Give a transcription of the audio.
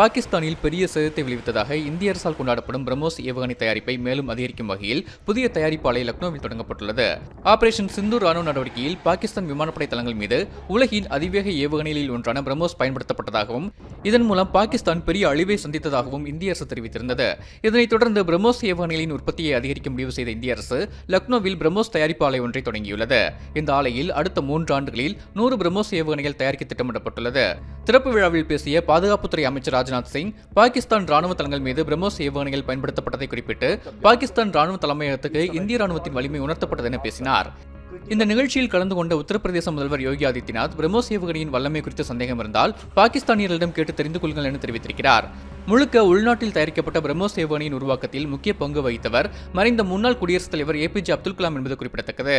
பாகிஸ்தானில் பெரிய சேதத்தை விளைவித்ததாக இந்திய அரசால் கொண்டாடப்படும் பிரம்மோஸ் ஏவுகணை தயாரிப்பை மேலும் அதிகரிக்கும் வகையில் புதிய தயாரிப்பு ஆலை லக்னோவில் தொடங்கப்பட்டுள்ளது. ஆபரேஷன் சிந்து ராணுவ நடவடிக்கையில் பாகிஸ்தான் விமானப்படை தளங்கள் மீது உலகின் அதிவேக ஏவுகணைகளில் ஒன்றான பிரம்மோஸ் பயன்படுத்தப்பட்டதாகவும் இதன் மூலம் பாகிஸ்தான் பெரிய அழிவை சந்தித்ததாகவும் இந்திய அரசு தெரிவித்திருந்தது. இதனைத் தொடர்ந்து பிரம்மோஸ் ஏவுகணைகளின் உற்பத்தியை அதிகரிக்க முடிவு செய்த இந்திய அரசு லக்னோவில் பிரம்மோஸ் தயாரிப்பு ஆலை ஒன்றை தொடங்கியுள்ளது. இந்த ஆலையில் அடுத்த மூன்று ஆண்டுகளில் நூறு பிரம்மோஸ் ஏவுகணைகள் தயாரிக்க திட்டமிடப்பட்டுள்ளது. திறப்பு விழாவில் பேசிய பாதுகாப்புத்துறை அமைச்சர் ராஜ்நாத் சிங் பாகிஸ்தான் ராணுவ தளங்கள் மீது பிரம்மோஸ் ஏவுகணைகள் பயன்படுத்தப்பட்டதை குறிப்பிட்டு பாகிஸ்தான் ராணுவ தலைமையகத்துக்கு இந்திய ராணுவத்தின் வலிமை உணர்த்தப்பட்டது என பேசினார். இந்த நிகழ்ச்சியில் கலந்து கொண்ட உத்தரப்பிரதேச முதல்வர் யோகி ஆதித்யநாத் பிரம்மோஸ் ஏவுகணையின் வல்லமை குறித்த சந்தேகம் இருந்தால் பாகிஸ்தானியர்களிடம் கேட்டு தெரிந்து கொள்ளுங்கள் என தெரிவித்திருக்கிறார். முழுக்க உள்நாட்டில் தயாரிக்கப்பட்ட பிரம்மோஸ் ஏவுகணையின் உருவாக்கத்தில் முக்கிய பங்கு வகித்தவர் மறைந்த முன்னாள் குடியரசுத் தலைவர் ஏபிஜே அப்துல் கலாம் என்பது குறிப்பிடத்தக்கது.